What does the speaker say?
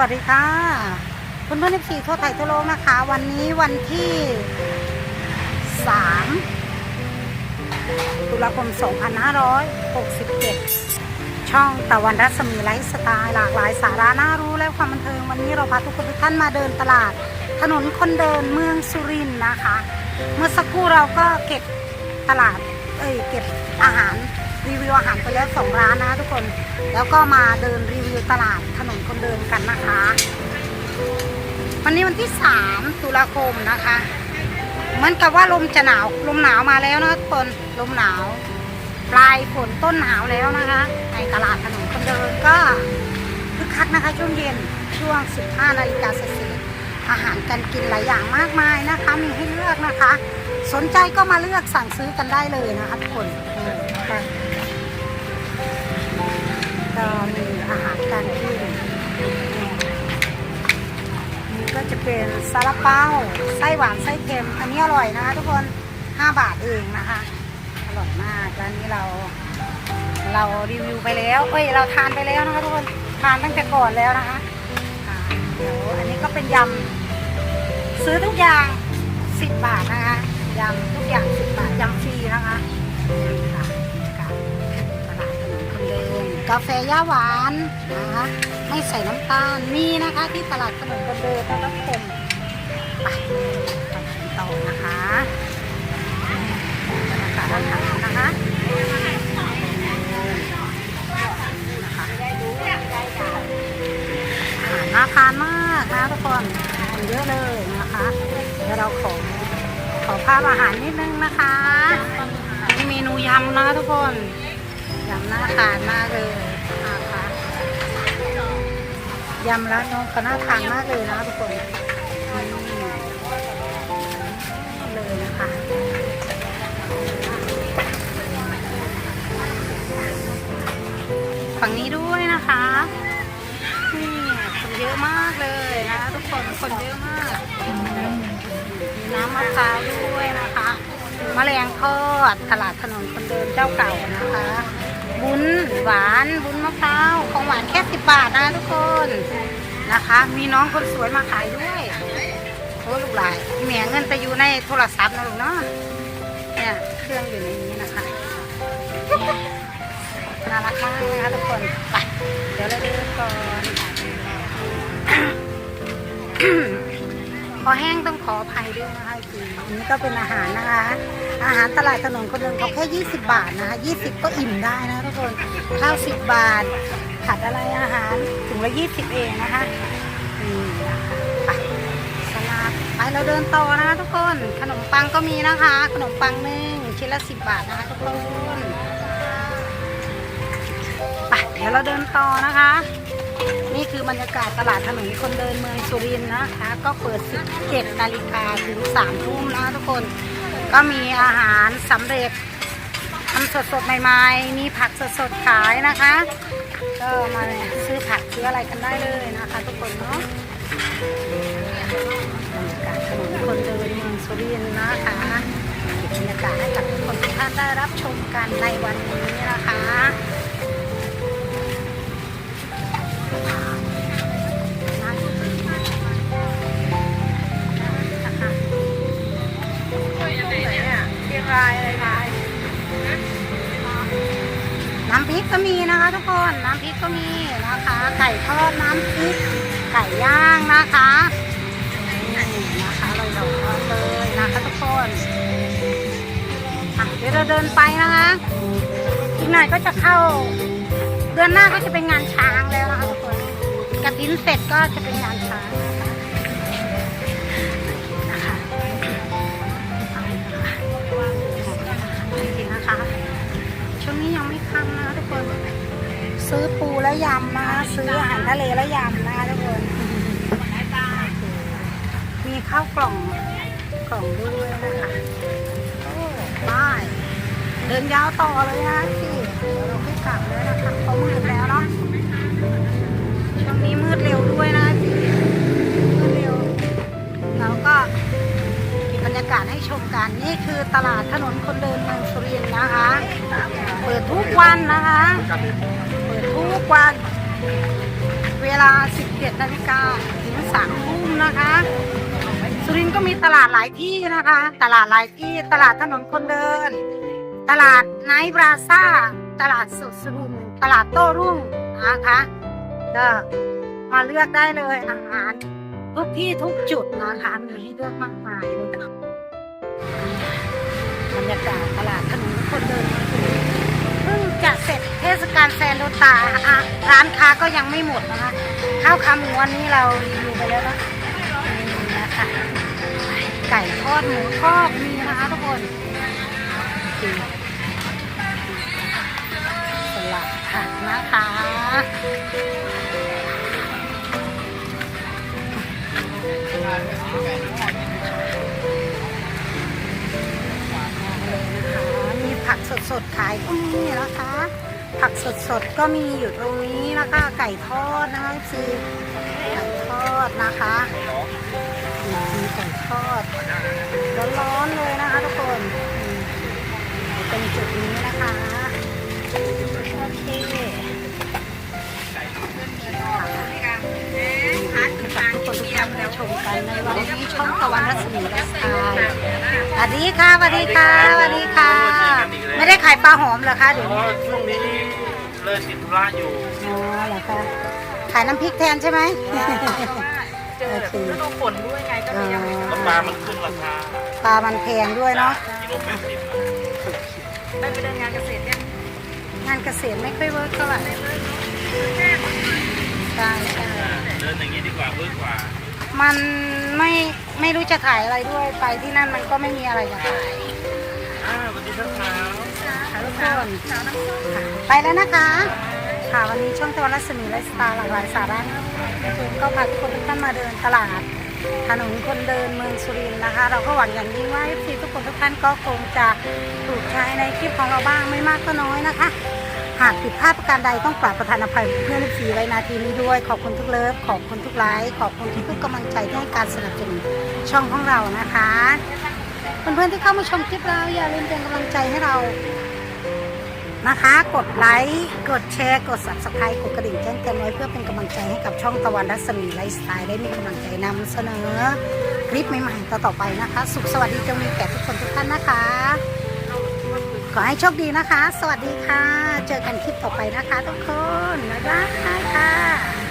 วัสดีค่ะเพื่อนเพื่อนที่ทั่วไทยทั่วโลกนะคะ วันนี้วันที่ 3 ตุลาคม 2567 ช่องตะวันรัศมีไลฟ์สไตล์หลากหลายสาระน่ารู้และความบันเทิง วันนี้เราพาทุกคนทุกท่านมาเดินตลาด ถนนคนเดินเมืองสุรินทร์นะคะ เมื่อสักครู่เราก็เก็บตลาด เอ้ยเก็บอาหาร รีวิวอาหารไปแล้วสองร้านนะทุกคน แล้วก็มาเดินรีวิวตลาดถนนคนเดินกันนะคะ วันนี้วันที่3ตุลาคมนะคะเหมือนกับว่าลมจะหนาวลมหนาวมาแล้วนะทุกคนลมหนาว ปลายฝนต้นหนาวแล้วนะคะในตลาดถนนคนเดินก็คึกคักนะคะ ช่วงเย็นช่วง 15 นาฬิกาเศษอาหารการกินหลายอย่างมากมายนะคะ มีให้เลือกนะคะ สนใจก็มาเลือกสั่งซื้อกันได้เลยนะคะทุกคนค่ะ ก็มีอาหารการกินนี่ก็จะเป็นซาลาเปาไส้หวานไส้เค็ม อันนี้อร่อยนะคะทุกคน 5 บาทเองนะคะ อร่อยมากร้านนี้เรา เรารีวิวไปแล้ว เอ้ย เราทานไปแล้วนะคะทุกคน ทานตั้งแต่ก่อนแล้วนะคะเดี๋ยวอันนี้ก็เป็นยำซื้อทุกอย่าง 10 บาทนะคะยำทุกอย่าง 10 บาทยำฟรีนะคะ กาแฟย่าหวานนะคะไม่ใส่น้ำตาลมีนะคะ ที่ตลาดถนนคนเดินนะคะทุกคนไปไปกันต่อนะคะบรรยากาศอาหารนะคะอาหารน่าทานมากนะทุกคนอาหารเยอะเลยนะคะ เดี๋ยวเราขอขอภาพอาหารนิดนึงนะคะนี่เมนูยำนะทุกคน ยำน่าทานมากเลยนะคะยำแล้วน้องก็น่าทานมากเลยนะทุกคนเลยนะคะฝั่งนี้ด้วยนะคะนี่คนเยอะมากเลยนะทุกคนคนเยอะมากมีน้ำมะพร้าวด้วยนะคะมะแมลงทอดตลาดถนนคนเดินเจ้าเก่านะคะ บุญหวานบุญมะพร้าวของหวานแค่สิบบาทนะทุกคนนะคะ มีน้องคนสวยมาขายด้วยโอ้ลูกหลายแหมเงินไปอยู่ในโทรศัพท์นะลูกเนาะเนี่ยเครื่องอยู่ในนี้นะคะน่ารักมากนะคะทุกคนไปเดี๋ยวเราดินก่อน พอแห้งต้องขออภัยด้วยนะคะคืออันนี้ก็เป็นอาหารนะคะ อาหารตลาดถนนคนเดินเขาแค่ 20 บาทนะคะ20 ก็อิ่มได้นะทุกคนข้าว10 บาทผัดอะไรอาหารถุงละ 20 เองนะคะนี่นะคะไปสลัดไปเราเดินต่อนะคะทุกคนขนมปังก็มีนะคะ ขนมปังหนึ่งชิ้นละ 10 บาทนะคะทุกคนไปเดี๋ยวเราเดินต่อนะคะ นี่คือบรรยากาศตลาดถนนคนเดินเมืองสุรินทร์นะคะ ก็เปิด 17นาฬิกาถึง3ทุ่มนะทุกคน ก็มีอาหารสำเร็จทำสดๆใหม่ๆ มีผักสดๆขายนะคะ ก็มาซื้อผักซื้ออะไรกันได้เลยนะคะทุกคนเนาะบรรยากาศถนนคนเดินเมืองสุรินทร์นะคะเก็บบรรยากาศให้กับทุกคนทุกท่านได้รับชมกันในวันนี้นะคะ น้ำพริกก็มีนะคะทุกคน น้ำพริกก็มีนะคะ ไก่ทอดน้ำพริก ไก่ย่างนะคะนี่นะคะเราดอกเลยนะคะทุกคนอะเดี๋ยวเราเดินไปนะคะ อีกหน่อยก็จะเข้า เดือนหน้าก็จะเป็นงานช้างแล้วนะ กระถินเสร็จก็จะเป็นงานช้านะคะนะคะช่วงนี้ยังไม่ค่ำนะทุกคน ซื้อปูแล้วยำนะซื้ออาหารทะเลแล้วยำนะทุกคน มีข้าวกล่องกล่องด้วยนะคะโอ้ายเดินยาวต่อเลยนะพี่ เราขึ้นกลับแล้วนะคะเพรามืดแล้วเนาะ นี้มืดเร็วด้วยนะพี่มืดเร็วแล้วก็เก็บบรรยากาศให้ชมกัน นี่คือตลาดถนนคนเดินเมืองสุรินทร์นะคะ เปิดทุกวันนะคะ เปิดทุกวัน เวลา 17นาฬิกาถึง3ทุ่มนะคะ สุรินทร์ก็มีตลาดหลายที่นะคะ ตลาดหลายที่ ตลาดถนนคนเดิน ตลาดไนท์บราซ่า ตลาดสุดสุรินทร์ตลาดโต้รุ่งนะคะก็ มาเลือกได้เลยอาหารทุกที่ทุกจุดนะคะมีให้เลือกมากมายเลยค่ะบรรยากาศตลาดถนนคนเดินเพิ่งจะเสร็จเทศกาลแซนโดตาอะร้านค้าก็ยังไม่หมดนะคะข้าวขาหมูวันนี้เรารีวิวไปแล้วนะนี่นะคะไก่ทอดหมูทอดมีนะคะทุกคนสลัดผักนะคะ สดขายก็มีนะคะ ผักสดๆก็มีอยู่ตรงนี้นะคะไก่ทอดนะคะซีไก่ทอดนะคะมีไก่ทอดร้อนๆเลยนะคะทุกคนเป็นจุดนี้นะคะโอเคฝากทุกคนทุกท่านชมกันในวันนี้ช่องตะวันรัศมีและสไตล์ สวัสดีค่ะสวัสดีค่ะสวัสดีค่ะ ไม่ได้ขายปลาหอมเหรอคะเดี๋ยวเพนี้ราะช่วงนี้เลิกติดธุระอยู่อ๋อเหรอคะขายน้ำพริกแทนใช่ไหมเจอแบบฤดูฝนด้วยไงก็เลยยังไม่แล้วปลามันขึ้นราคาปลามันแพงด้วยเนาะกิโลแปดสิบได้ไปเดินงานเกษตรเนี่ยงานเกษตรไม่ค่อยเวิร์กเท่าไหร่ใช่ใช่เดินอย่างนี้ดีกว่าเวิร์กกว่า มันไม่ไม่รู้จะขายอะไรด้วยไปที่นั่นมันก็ไม่มีอะไรจะขายอ่าสวัสดีครับเช้าค่ะทุกคนค่ะไปแล้วนะคะ ค่ะวันนี้ช่องตะวันรัศมีไลฟ์สไตล์หลากหลายสาระคุณก็พาทุกคนทุกท่านมาเดินตลาด ถนนคนเดินเมืองสุรินทร์นะคะ เราก็หวังอย่างยิ่งว่าเอฟซีทุกคนทุกท่านก็คงจะถูกใช้ในคลิปของเราบ้างไม่มากก็น้อยนะคะ หากผิดพลาดประการใดต้องกราบประทานอภัยเพื่อนเอฟซีไว้นาทีนี้ด้วย ขอบคุณทุกเลิฟ ขอบคุณทุกไลค์ขอบคุณทุกกำลังใจที่ให้การสนับสนุนช่องของเรานะคะเพื่อนๆที่เข้ามาชมคลิปเราอย่าลืมเป็นกำลังใจให้เรานะคะ กดไลค์ กดแชร์ กด subscribe กดกระดิ่งแจ้งเตือนไว้เพื่อเป็นกำลังใจให้กับช่องตะวันรัศมีไลฟ์สไตล์ได้มีกำลังใจนำเสนอคลิปใหม่ๆต่อๆไปนะคะ สุขสวัสดีจงมีแก่ทุกคนทุกท่านนะคะ ขอให้โชคดีนะคะ สวัสดีค่ะ เจอกันคลิปต่อไปนะคะทุกคนบ๊ายบายค่ะ